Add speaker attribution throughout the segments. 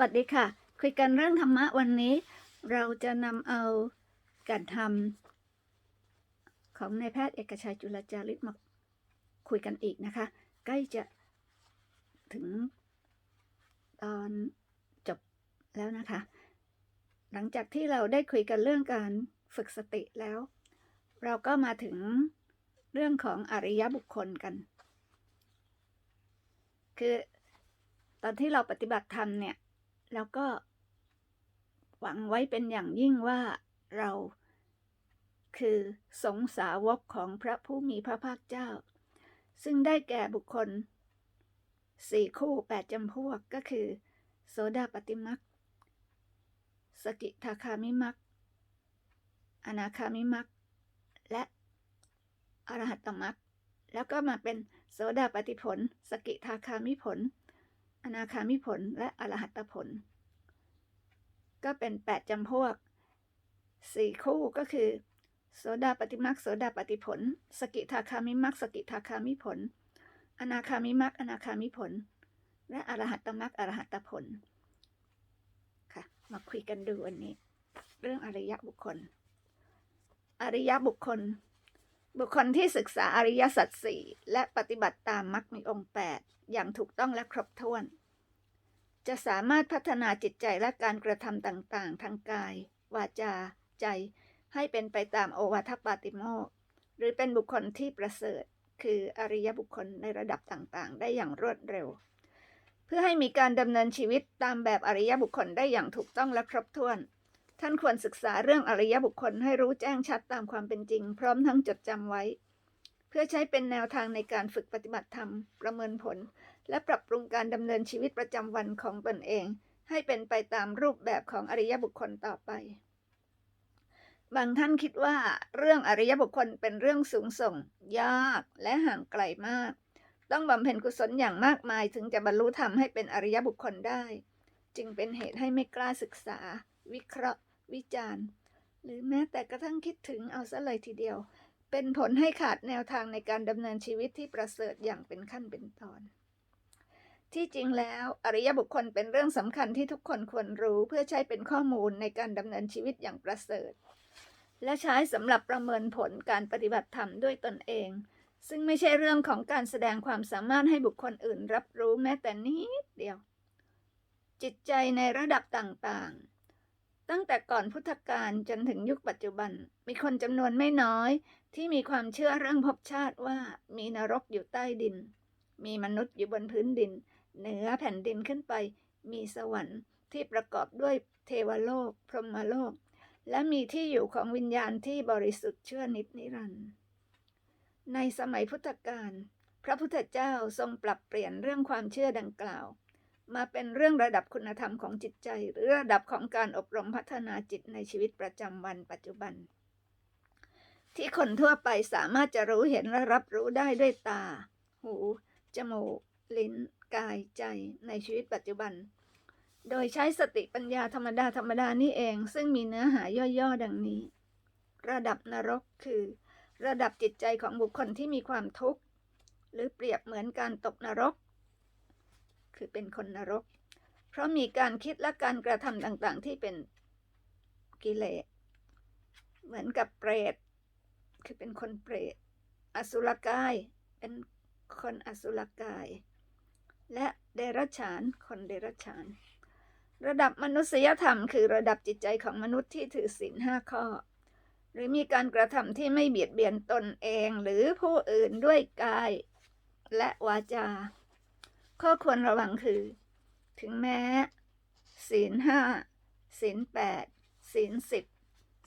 Speaker 1: วัสดีค่ะ คุยกันเรื่องธรรมะวันนี้ เราจะนำเอาการทำของนายแพทย์เอกชัยจุลจาริกมาคุยกันอีกนะคะ ใกล้จะถึงตอนจบแล้วนะคะ หลังจากที่เราได้คุยกันเรื่องการฝึกสติแล้ว เราก็มาถึงเรื่องของอริยบุคคลกัน คือตอนที่เราปฏิบัติธรรมเนี่ย เราก็ หวังไว้เป็นอย่างยิ่งว่าเราคือสงสาวกของพระผู้มีพระภาคเจ้า ซึ่งได้แก่บุคคลสี่คู่แปดจำพวกก็คือ โสดาปฏิมักสกิทาคามิมักอนาคามิมักและอรหัตตมักแล้วก็มาเป็นโสดาปฏิผล สกิทาคามิผล อนาคามิผลและอรหัตผล ก็เป็นแปดจำพวกสี่คู่ก็คือ โสดาปฏิมักโสดาปฏิผล สกิทาคามิมักสกิทาคามิผล อนาคามิมักอนาคามิผล และอรหัตตมักอรหัตผล ค่ะ มาคุยกันดูวันนี้ เรื่องอริยบุคคล อริยบุคคล บุคคลที่ศึกษาอริยสัจสี่และปฏิบัติตามมรรคมีองค์แปดอย่างถูกต้องและครบถ้วน จะสามารถพัฒนาจิตใจและการกระทำต่างๆ ทางกาย วาจา ใจให้เป็นไปตามโอวาทปาติโมกหรือเป็นบุคคลที่ประเสริฐ คืออริยบุคคลในระดับต่างๆ ได้อย่างรวดเร็ว เพื่อให้มีการดำเนินชีวิตตามแบบอริยบุคคลได้อย่างถูกต้องและครบถ้วน ท่านควรศึกษาเรื่องอริยบุคคลให้รู้แจ้งชัดตามความเป็นจริง พร้อมทั้งจดจำไว้ เพื่อใช้เป็นแนวทางในการฝึกปฏิบัติธรรม ประเมินผล และปรับปรุงการดำเนินชีวิตประจำวันของตนเอง ให้เป็นไปตามรูปแบบของอริยบุคคลต่อไป บางท่านคิดว่า เรื่องอริยบุคคลเป็นเรื่องสูงส่ง ยากและห่างไกลมาก ต้องบำเพ็ญกุศลอย่างมากมายถึงจะบรรลุธรรมให้เป็นอริยบุคคลได้ จึงเป็นเหตุให้ไม่กล้าศึกษา วิเคราะห์ วิจารณ์ หรือแม้แต่กระทั่งคิดถึงเอาซะเลยทีเดียว เป็นผลให้ขาดแนวทางในการดำเนินชีวิตที่ประเสริฐอย่างเป็นขั้นเป็นตอน ที่จริงแล้วอริยบุคคลเป็นเรื่องสำคัญที่ทุกคนควรรู้เพื่อใช้เป็นข้อมูลในการดำเนินชีวิตอย่างประเสริฐ และใช้สำหรับประเมินผลการปฏิบัติธรรมด้วยตนเองซึ่งไม่ใช่เรื่องของการแสดงความสามารถให้บุคคลอื่นรับรู้แม้แต่นิดเดียว จิตใจในระดับต่างๆ ตั้งแต่ก่อนพุทธกาลจนถึงยุคปัจจุบัน มีคนจำนวนไม่น้อย ที่มีความเชื่อเรื่องภพชาติว่ามีนรกอยู่ใต้ดิน มีมนุษย์อยู่บนพื้นดิน เหนือแผ่นดินขึ้นไป มีสวรรค์ที่ประกอบด้วยเทวโลก พรหมโลก และมีที่อยู่ของวิญญาณที่บริสุทธิ์เชื่อนิจนิรันดร์ในสมัยพุทธกาลพระพุทธเจ้าทรงปรับเปลี่ยนเรื่องความเชื่อดังกล่าว มาเป็นเรื่องระดับคุณธรรมของจิตใจ หรือระดับของการอบรมพัฒนาจิตในชีวิตประจำวันปัจจุบัน ที่คนทั่วไปสามารถจะรู้เห็นและรับรู้ได้ด้วยตา หู จมูก ลิ้น กาย ใจ ในชีวิตปัจจุบัน โดยใช้สติปัญญาธรรมดาธรรมดานี่เอง ซึ่งมีเนื้อหาย่อๆ ดังนี้ ระดับนรกคือ ระดับจิตใจของบุคคลที่มีความทุกข์ หรือเปรียบเหมือนการตกนรก คือเป็นคนนรก เพราะมีการคิดและการกระทำต่างๆ ที่เป็นกิเลสเหมือนกับเปรตคือเป็นคนเปรตอสุรกาย เป็นคนอสุรกาย และเดรัจฉาน คนเดรัจฉาน ระดับมนุษยธรรม คือระดับจิตใจของมนุษย์ที่ถือศีลห้าข้อ หรือมีการกระทำที่ไม่เบียดเบียนตนเองหรือผู้อื่นด้วยกายและวาจา ข้อควรระวังคือ ถึงแม้ ศีลห้าศีลแปดศีลสิบ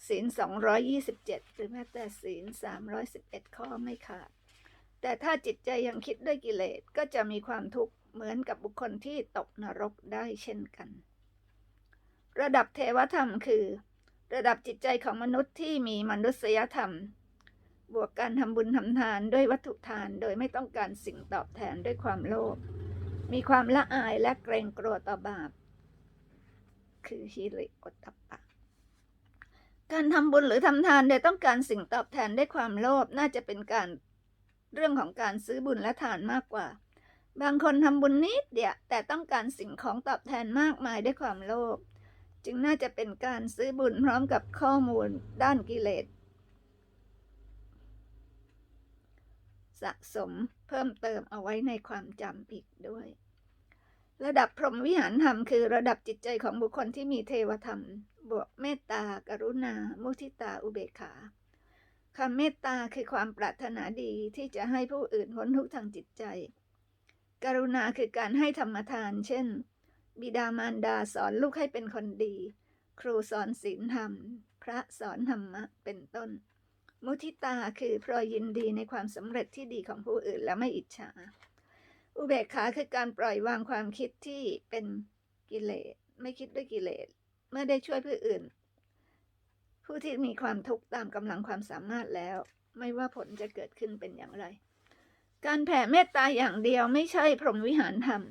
Speaker 1: ศีลสองร้อยยี่สิบเจ็ดหรือแม้แต่ศีลสามร้อยสิบเอ็ดข้อไม่ขาด แต่ถ้าจิตใจยังคิดด้วยกิเลสก็จะมีความทุกข์เหมือนกับบุคคลที่ตกนรกได้เช่นกัน ระดับเทวธรรมคือ ระดับจิตใจของมนุษย์ที่มีมนุษยธรรม บวกการทำบุญทำทานด้วยวัตถุทานโดยไม่ต้องการสิ่งตอบแทนด้วยความโลภ มีความละอายและเกรงกลัวต่อบาป คือฮิริโอตปปะ การทำบุญหรือทำทานโดยต้องการสิ่งตอบแทนด้วยความโลภน่าจะเป็นการเรื่องของการซื้อบุญและทานมากกว่า บางคนทำบุญนิดเดียวแต่ต้องการสิ่งของตอบแทนมากมายด้วยความโลภจึงน่าจะเป็นการซื้อบุญพร้อมกับข้อมูลด้านกิเลสสะสม เพิ่มเติมเอาไว้ในความจำอีกด้วย ระดับพรหมวิหารธรรมคือระดับจิตใจของบุคคลที่มีเทวธรรม บวกเมตตา กรุณา มุทิตา อุเบกขาคำเมตตาคือความปรารถนาดีที่จะให้ผู้อื่นพ้นทุกข์ทางจิตใจ กรุณาคือการให้ธรรมทาน เช่น บิดามารดาสอนลูกให้เป็นคนดี ครูสอนศีลธรรม พระสอนธรรมะ เป็นต้น มุทิตาคือพรอยยินดีในความสำเร็จที่ดีของผู้อื่นและไม่อิจฉา อุเบกขาคือการปล่อยวางความคิดที่เป็นกิเลส ไม่คิดด้วยกิเลส เมื่อได้ช่วยผู้อื่น ผู้ที่มีความทุกข์ตามกำลังความสามารถแล้ว ไม่ว่าผลจะเกิดขึ้นเป็นอย่างไร การแผ่เมตตาอย่างเดียวไม่ใช่พรหมวิหารธรรม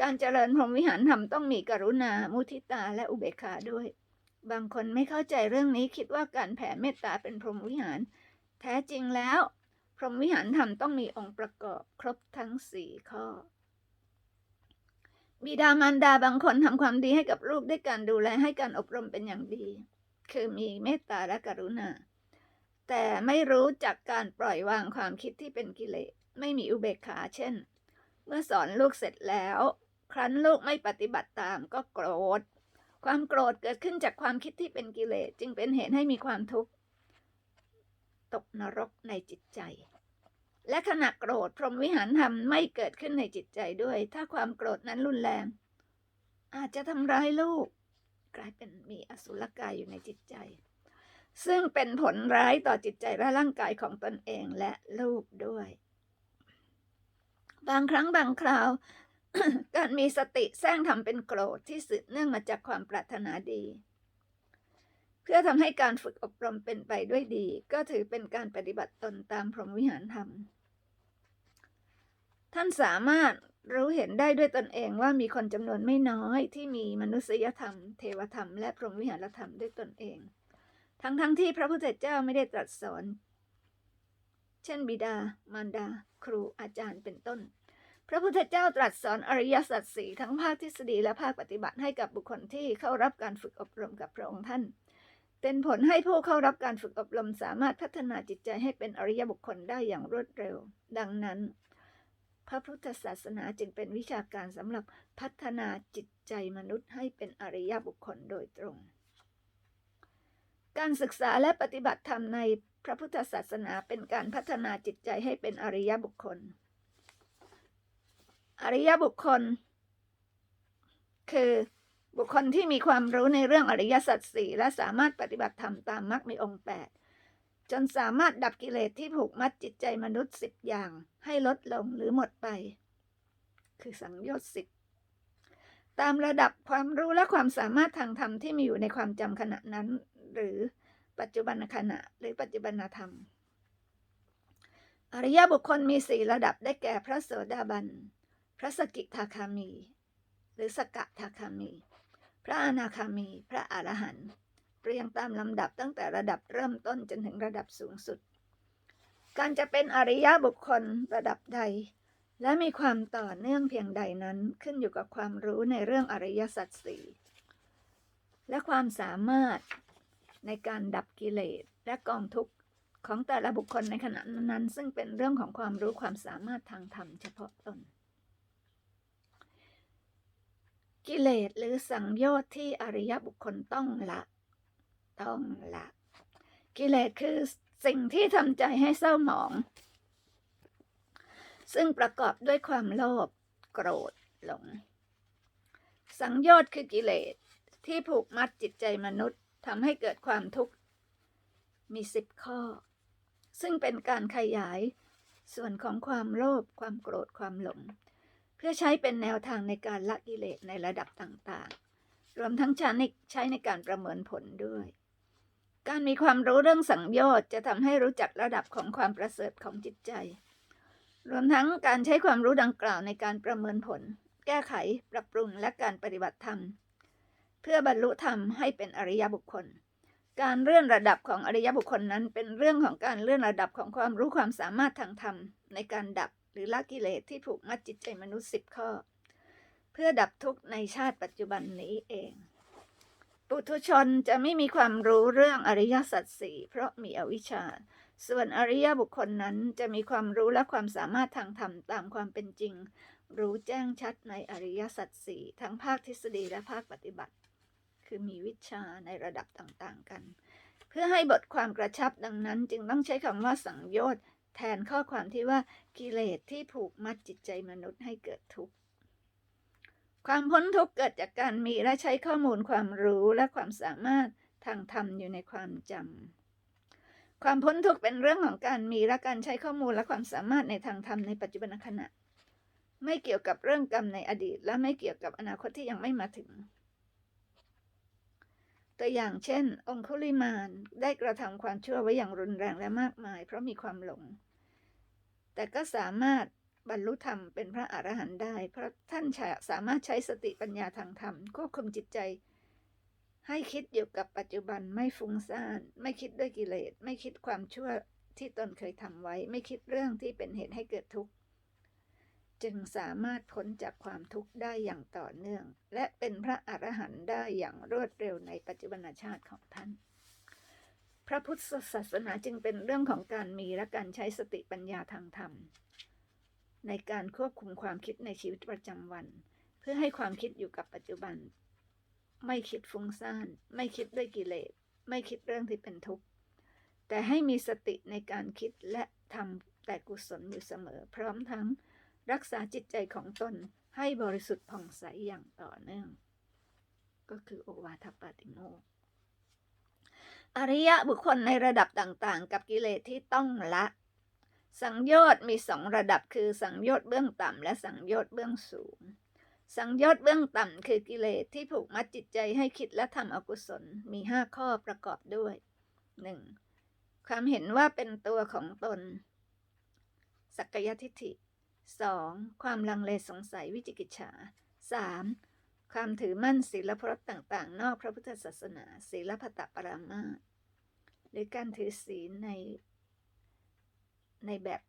Speaker 1: การเจริญพรหมวิหารธรรมต้องมีกรุณา มุทิตาและอุเบกขาด้วย บางคนไม่เข้าใจเรื่องนี้คิดว่าการแผ่เมตตาเป็นพรหมวิหาร แท้จริงแล้ว พรหมวิหารธรรมต้องมีองค์ประกอบครบทั้งสี่ข้อ บิดามารดาบางคนทำความดีให้กับลูกด้วยการดูแลให้การอบรมเป็นอย่างดี คือมีเมตตาและกรุณา แต่ไม่รู้จักการปล่อยวางความคิดที่เป็นกิเลสไม่มีอุเบกขาเช่น เมื่อสอนลูกเสร็จแล้ว ครั้นลูกไม่ปฏิบัติตามก็โกรธ ความโกรธเกิดขึ้นจากความคิดที่เป็นกิเลสจึงเป็นเหตุให้มีความทุกข์ตกนรกในจิตใจ และขณะโกรธพรหมวิหารธรรมไม่เกิดขึ้นในจิตใจด้วย ถ้าความโกรธนั้นรุนแรง อาจจะทำร้ายลูก กลายเป็นมีอสุรกายอยู่ในจิตใจ ซึ่งเป็นผลร้ายต่อจิตใจและร่างกายของตนเองและลูกด้วย บางครั้งบางคราว การมีสติแซงทำเป็นโกรธที่สืบเนื่องมาจากความปรารถนาดี เพื่อทำให้การฝึกอบรมเป็นไปด้วยดี ก็ถือเป็นการปฏิบัติตนตามพรหมวิหารธรรม ท่านสามารถรู้เห็นได้ด้วยตนเองว่ามีคนจำนวนไม่น้อยที่มีมนุษยธรรม เทวธรรม และพรหมวิหารธรรมด้วยตนเอง ทั้งๆทที่พระพุทธเจ้าไม่ได้ตรัสสอน เช่นบิดามารดา ครูอาจารย์เป็นต้น ระพุทธเจ้าตรัสสอนอริยสัจสี่ทั้งภาคทฤษฎีและภาคปฏิบัติให้กับบุคคลที่เข้ารับการฝึกอบรมกับพระองค์ท่าน เป็นผลให้ผู้เข้ารับการฝึกอบรมสามารถพัฒนาจิตใจให้เป็นอริยบุคคลได้อย่างรวดเร็ว ดังนั้น พระพุทธศาสนาจึงเป็นวิชาการสำหรับพัฒนาจิตใจมนุษย์ให้เป็นอริยบุคคลโดยตรง การศึกษาและปฏิบัติธรรมในพระพุทธศาสนาเป็นการพัฒนาจิตใจให้เป็นอริยบุคคล อริยบุคคล คือบุคคลที่มีความรู้ในเรื่องอริยสัจสี่และสามารถปฏิบัติธรรมตามมรรคมีองค์แปดจนสามารถดับกิเลสที่ผูกมัดจิตใจมนุษย์สิบอย่างให้ลดลงหรือหมดไป คือสังโยชน์สิบตามระดับความรู้และความสามารถทางธรรมที่มีอยู่ในความจำขณะนั้น หรือปัจจุบันขณะหรือปัจจุบันธรรม อริยบุคคลมีสี่ระดับได้แก่พระโสดาบัน ระสกิทาคามี หรือสกทาคามี พระอนาคามี พระอรหันต์เรียงตามลำดับตั้งแต่ระดับเริ่มต้นจนถึงระดับสูงสุด การจะเป็นอริยบุคคลระดับใด และมีความต่อเนื่องเพียงใดนั้นขึ้นอยู่กับความรู้ในเรื่องอริยสัจสี่และความสามารถในการดับกิเลสและกองทุกข์ของแต่ละบุคคลในขณะนั้น ซึ่งเป็นเรื่องของความรู้ความสามารถทางธรรมเฉพาะตน กิเลสหรือสังโยชน์ที่อริยบุคคลต้องละ ต้องละ กิเลสคือสิ่งที่ทำใจให้เศร้าหมอง ซึ่งประกอบด้วยความโลภโกรธหลง สังโยชน์คือกิเลสที่ผูกมัดจิตใจมนุษย์ทำให้เกิดความทุกข์มีสิบข้อ ซึ่งเป็นการขยายส่วนของความโลภความโกรธความหลง พื่อใช้เป็นแนวทางในการละกิเลสในระดับต่างๆ รวมทั้งใช้ในการประเมินผลด้วย การมีความรู้เรื่องสังโยชน์จะทำให้รู้จักระดับของความประเสริฐของจิตใจ รวมทั้งการใช้ความรู้ดังกล่าวในการประเมินผล แก้ไข ปรับปรุงและการปฏิบัติธรรม เพื่อบรรลุธรรมให้เป็นอริยบุคคล การเลื่อนระดับของอริยบุคคลนั้นเป็นเรื่องของการเลื่อนระดับของความรู้ความสามารถทางธรรมในการดับ หรือละกิเลสที่ผูกมัดจิตใจมนุษย์สิบข้อ เพื่อดับทุกข์ในชาติปัจจุบันนี้เอง ปุถุชนจะไม่มีความรู้เรื่องอริยสัจสี่เพราะมีอวิชชา ส่วนอริยบุคคลนั้นจะมีความรู้และความสามารถทางธรรมตามความเป็นจริง รู้แจ้งชัดในอริยสัจสี่ทั้งภาคทฤษฎีและภาคปฏิบัติ คือมีวิชาในระดับต่างๆกัน เพื่อให้บทความกระชับดังนั้นจึงต้องใช้คำว่าสังโยชน์ แทนข้อความที่ว่ากิเลสที่ผูกมัดจิตใจมนุษย์ให้เกิดทุกข์ ความพ้นทุกข์เกิดจากการมีและใช้ข้อมูลความรู้และความสามารถทางธรรมอยู่ในความจำ ความพ้นทุกข์เป็นเรื่องของการมีและการใช้ข้อมูลและความสามารถในทางธรรมในปัจจุบันขณะ ไม่เกี่ยวกับเรื่องกรรมในอดีต และไม่เกี่ยวกับอนาคตที่ยังไม่มาถึง ตัวอย่างเช่น องคุลิมานได้กระทำความชั่วไว้อย่างรุนแรงและมากมาย เพราะมีความหลง แต่ก็สามารถบรรลุธรรมเป็นพระอรหันต์ได้ เพราะท่านสามารถใช้สติปัญญาทางธรรมควบคุมจิตใจ ให้คิดอยู่กับปัจจุบันไม่ฟุ้งซ่าน ไม่คิดด้วยกิเลส ไม่คิดความชั่วที่ตนเคยทำไว้ ไม่คิดเรื่องที่เป็นเหตุให้เกิดทุกข์ จึงสามารถพ้นจากความทุกข์ได้อย่างต่อเนื่อง และเป็นพระอรหันต์ได้อย่างรวดเร็วในปัจจุบันชาติของท่าน พระพุทธศาสนาจึงเป็นเรื่องของการมีและการใช้สติปัญญาทางธรรม ในการควบคุมความคิดในชีวิตประจำวัน เพื่อให้ความคิดอยู่กับปัจจุบัน ไม่คิดฟุ้งซ่าน ไม่คิดด้วยกิเลส ไม่คิดเรื่องที่เป็นทุกข์ แต่ให้มีสติในการคิดและทำแต่กุศลอยู่เสมอ พร้อมทั้ง รักษาจิตใจของตนให้บริสุทธิ์ผ่องใสอย่างต่อเนื่อง ก็คือโอวาทปาติโมกอริยะบุคคลในระดับต่างๆ กับกิเลสที่ต้องละ สังโยชน์มีสองระดับคือสังโยชน์เบื้องต่ำและสังโยชน์เบื้องสูง สังโยชน์เบื้องต่ำคือกิเลสที่ผูกมัดจิตใจให้คิดและทำอกุศลมีห้าข้อประกอบด้วย 1. ความเห็นว่าเป็นตัวของตน สักยทิฏฐิ 2. ความลังเลสงสัยวิจิกิจฉา 3. ความถือมั่นศีลพรตต่างๆ นอกพระพุทธศาสนาศีลพัตตปรามาสหรือการถือศีลใน ในแบบ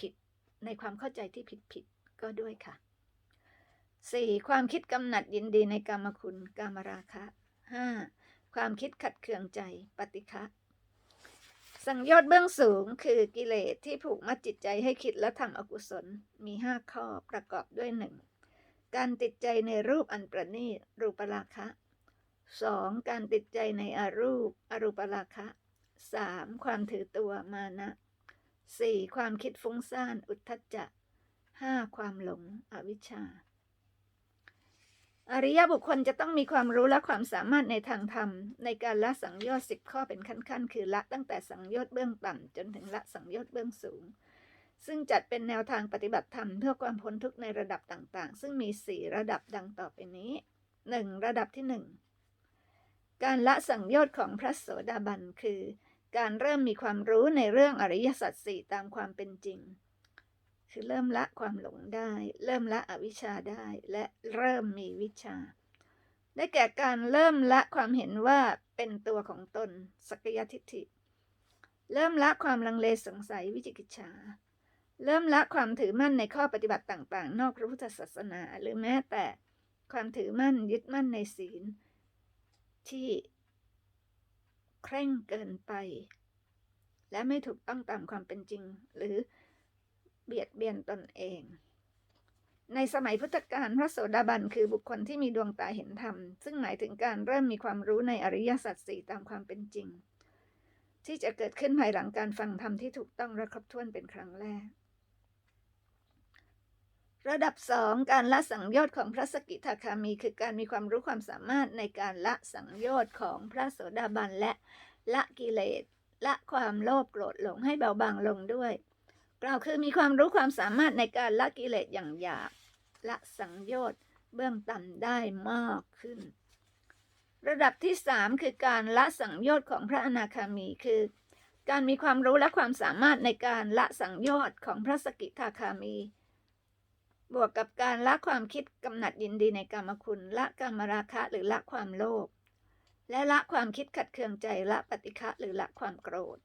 Speaker 1: ผิดๆในความเข้าใจที่ผิดๆก็ด้วยค่ะ 4. ความคิดกำหนัดยินดีในกรรมคุณกามราคะ 5. ความคิดขัดเคืองใจปฏิฆะ สังโยชน์เบื้องสูงคือกิเลสที่ผูกมัดจิตใจให้คิดและทำอกุศลมีห้าข้อประกอบด้วยหนึ่งการติดใจในรูปอันประณีตรูปราคะ 2. การติดใจในอารูป อรูปราคะ 3. ความถือตัวมานะ 4. ความคิดฟุ้งซ่านอุทธัจจะ 5. ความหลงอวิชชา อริยบุคคลจะต้องมีความรู้และความสามารถในทางธรรม ในการละสังโยชน์สิบข้อเป็นขั้นๆ คือละตั้งแต่สังโยชน์เบื้องต่ำจนถึงละสังโยชน์เบื้องสูง ซึ่งจัดเป็นแนวทางปฏิบัติธรรมเพื่อความพ้นทุกข์ในระดับต่างๆ ซึ่งมีสี่ระดับดังต่อไปนี้ 1. ระดับที่ 1 การละสังโยชน์ของพระโสดาบันคือ การเริ่มมีความรู้ในเรื่องอริยสัจสี่ตามความเป็นจริง คือเริ่มละความหลงได้ เริ่มละอวิชชาได้ และเริ่มมีวิชา ได้แก่การเริ่มละความเห็นว่าเป็นตัวของตนสักยทิฏฐิ เริ่มละความลังเลสงสัยวิจิกิจฉา เริ่มละความถือมั่นในข้อปฏิบัติต่าง ๆ นอกพระพุทธศาสนา หรือแม้แต่ความถือมั่นยึดมั่นในศีล ที่เคร่งเกินไป และไม่ถูกต้องตามความเป็นจริง หรือ เบียดเบียนตนเอง ในสมัยพุทธกาลพระโสดาบันคือบุคคลที่มีดวงตาเห็นธรรม ซึ่งหมายถึงการเริ่มมีความรู้ในอริยสัจสี่ตามความเป็นจริง ที่จะเกิดขึ้นภายหลังการฟังธรรมที่ถูกต้องและครบถ้วนเป็นครั้งแรก ระดับสองการละสังโยชน์ของพระสกิทาคามีคือการมีความรู้ความสามารถในการละสังโยชน์ของพระโสดาบันและละกิเลสละความโลภโกรธหลงให้เบาบางลงด้วย กล่าวคือมีความรู้ความสามารถในการละกิเลสอย่างหยาบละสังโยชน์เบื้องต่ำได้มากขึ้น ระดับที่สามคือการละสังโยชน์ของพระอนาคามีคือ การมีความรู้และความสามารถในการละสังโยชน์ของพระสกิทาคามี บวกกับการละความคิดกำหนัดยินดีในกรรมคุณละกรรมราคะหรือละความโลภและละความคิดขัดเคืองใจละปฏิฆะหรือละความโกรธ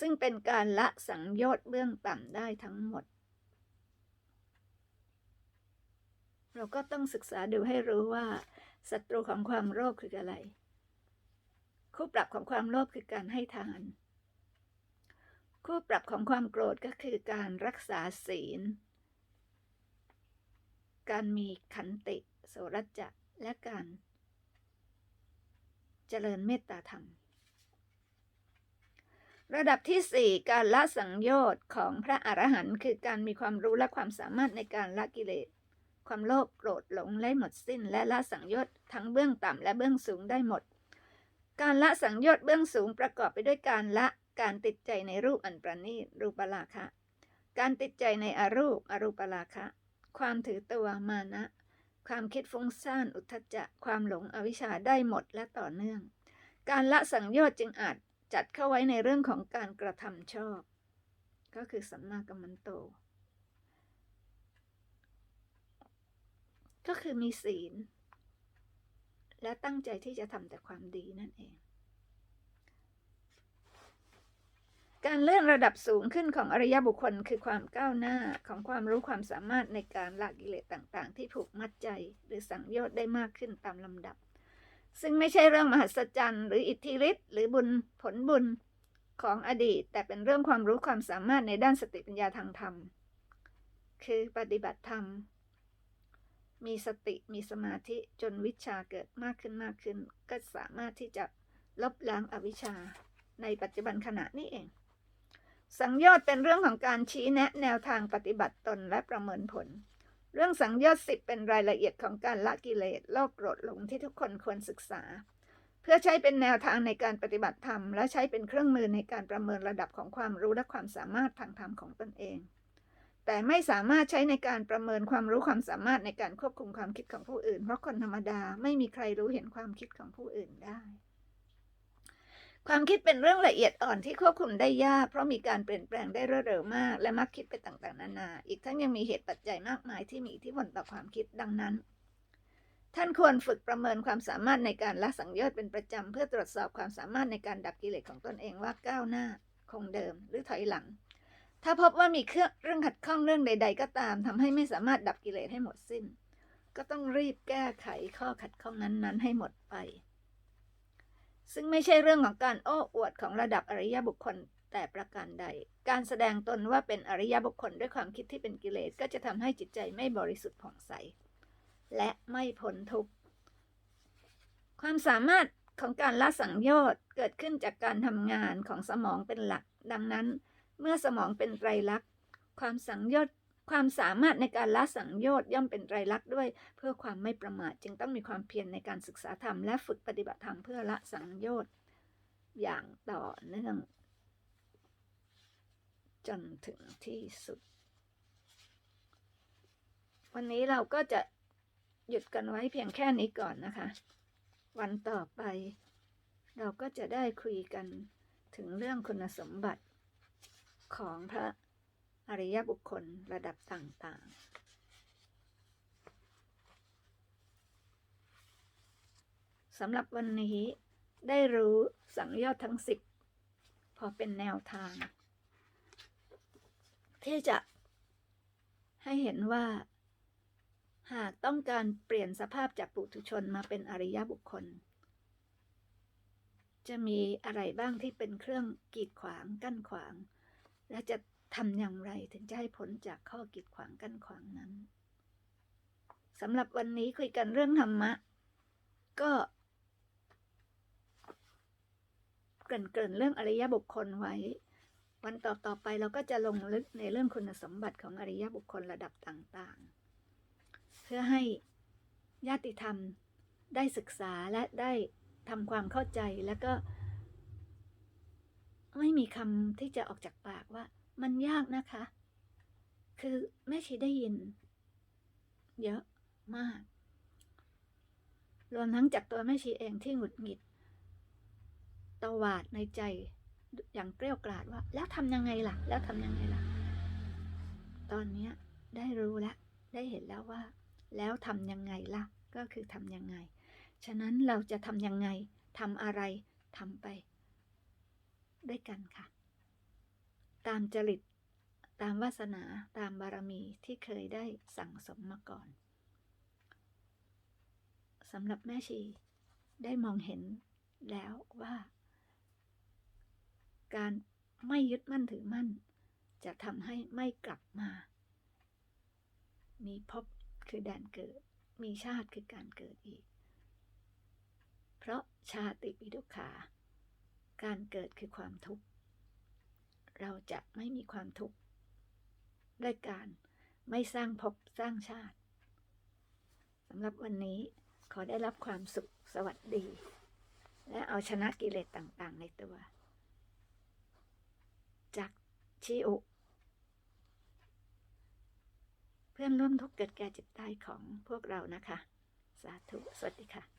Speaker 1: ซึ่งเป็นการละสังโยชน์เบื้องต่ำได้ทั้งหมด เราก็ต้องศึกษาดูให้รู้ว่าศัตรูของความโลภคืออะไร คู่ปรับของความโลภคือการให้ทาน คู่ปรับของความโกรธก็คือการรักษาศีล การมีขันติโสรจจะและการเจริญเมตตาธรรม ระดับที่ 4 การละสังโยชน์ของพระอรหันต์คือการมีความรู้และความสามารถในการละกิเลส ความโลภโกรธหลงได้หมดสิ้น และละสังโยชน์ทั้งเบื้องต่ำและเบื้องสูงได้หมด การละสังโยชน์เบื้องสูงประกอบไปด้วยการละการติดใจในรูปอันประณีตรูปราคะ การติดใจในอรูปอรูปราคะ ความถือตัวมานะ ความคิดฟุ้งซ่านอุทธจจะ ความหลงอวิชชาได้หมดและต่อเนื่อง การละสังโยชน์จึงอาจ จัดเข้าไว้ในเรื่องของการกระทำชอบ ก็คือสัมมากัมมันโต ก็คือมีศีล และตั้งใจที่จะทำแต่ความดีนั่นเอง การเลื่อนระดับสูงขึ้นของอริยบุคคลคือความก้าวหน้าของความรู้ความสามารถในการละกิเลสต่างๆ ที่ผูกมัดใจหรือสังโยชน์ได้มากขึ้นตามลำดับ ซึ่งไม่ใช่เรื่องมหัศจรรย์หรืออิทธิฤทธิ์หรือบุญผลบุญของอดีต แต่เป็นเรื่องความรู้ความสามารถในด้านสติปัญญาทางธรรม คือปฏิบัติธรรม มีสติมีสมาธิจนวิชาเกิดมากขึ้นมากขึ้น ก็สามารถที่จะลบล้างอวิชชาในปัจจุบันขณะนี้เอง สังโยชน์เป็นเรื่องของการชี้แนะแนวทางปฏิบัติตนและประเมินผล เรื่องสังโยชน์สิบเป็นรายละเอียดของการละกิเลสโลภโกรธหลงที่ทุกคนควรศึกษา เพื่อใช้เป็นแนวทางในการปฏิบัติธรรม และใช้เป็นเครื่องมือในการประเมินระดับของความรู้และความสามารถทางธรรมของตนเอง แต่ไม่สามารถใช้ในการประเมินความรู้ความสามารถในการควบคุมความคิดของผู้อื่น เพราะคนธรรมดาไม่มีใครรู้เห็นความคิดของผู้อื่นได้ ความคิดเป็นเรื่องละเอียดอ่อนที่ควบคุมได้ยาก เพราะมีการเปลี่ยนแปลงได้รวดเร็วมาก และมักคิดไปต่างๆ นานา อีกทั้งยังมีเหตุปัจจัยมากมายที่มีอิทธิพลต่อความคิดดังนั้น ท่านควรฝึกประเมินความสามารถในการละสังโยชน์เป็นประจำเพื่อตรวจสอบความสามารถในการดับกิเลสของตนเองว่าก้าวหน้า คงเดิม หรือถอยหลัง ถ้าพบว่ามีเครื่องเรื่องขัดข้องเรื่องใด ๆ ก็ตามทำให้ไม่สามารถดับกิเลสให้หมดสิ้น ก็ต้องรีบแก้ไขข้อขัดข้องนั้นๆ ให้หมดไป ซึ่งไม่ใช่เรื่องของการโอ้อวดของระดับอริยบุคคลแต่ประการใด การแสดงตนว่าเป็นอริยบุคคลด้วยความคิดที่เป็นกิเลสก็จะทำให้จิตใจไม่บริสุทธิ์ผ่องใส และไม่พ้นทุกข์ความสามารถของการละสังโยชน์เกิดขึ้นจากการทำงานของสมองเป็นหลัก ดังนั้น เมื่อสมองเป็นไตรลักษณ์ ความสังโยชน์ ความสามารถในการละสังโยชน์ย่อมเป็นไตรลักษณ์ด้วย เพื่อความไม่ประมาทจึงต้องมีความเพียรในการศึกษาธรรมและฝึกปฏิบัติธรรมเพื่อละสังโยชน์อย่างต่อเนื่อง จนถึงที่สุด วันนี้เราก็จะหยุดกันไว้เพียงแค่นี้ก่อนนะคะ วันต่อไป เราก็จะได้คุยกันถึงเรื่องคุณสมบัติของพระ อริยบุคคลระดับต่างๆสำหรับวันนี้ได้รู้สังโยชน์ทั้งสิบพอเป็นแนวทาง ที่จะให้เห็นว่า หากต้องการเปลี่ยนสภาพจากปุถุชนมาเป็นอริยบุคคล จะมีอะไรบ้างที่เป็นเครื่องกีดขวางกั้นขวาง และจะ ทำอย่างไรถึงจะให้พ้นจากข้อกีดขวางกั้นขวางนั้นสำหรับวันนี้คุยกันเรื่องธรรมะ ก็เกริ่นเกริ่นเรื่องอริยบุคคลไว้ วันต่อต่อไปเราก็จะลงลึกในเรื่องคุณสมบัติของอริยบุคคลระดับต่างๆ เพื่อให้ญาติธรรมได้ศึกษาและได้ทำความเข้าใจแล้วก็ ไม่มีคำที่จะออกจากปากว่า มันยากนะคะ คือแม่ชีได้ยิน เยอะมาก รวมทั้งจากตัวแม่ชีเองที่หงุดหงิดตวาดในใจอย่างเกลี้ยกล่อดว่า แล้วทำยังไงล่ะ แล้วทำยังไงล่ะ ตอนนี้ได้รู้แล้วได้เห็นแล้วว่า แล้วทำยังไงล่ะ ก็คือทำยังไง ฉะนั้นเราจะทำยังไงทำอะไรทำไป ด้วยกันค่ะ ตามจริต ตามวาสนาตามบารมีที่เคยได้สั่งสมมาก่อนสำหรับแม่ชี ได้มองเห็นแล้วว่า การไม่ยึดมั่นถือมั่น จะทำให้ไม่กลับมา มีภพคือแดนเกิด มีชาติคือการเกิดอีก เพราะชาติปิดุขา การเกิดคือความทุกข์ เราจะไม่มีความทุกข์ด้วยการไม่สร้างภพสร้างชาติสำหรับวันนี้ขอได้รับความสุขสวัสดี และเอาชนะกิเลสต่างๆ ในตัว จากชิอุ เพื่อนร่วมทุกข์เกิดแก่เจ็บตายของพวกเรานะคะ สาธุ สวัสดีค่ะ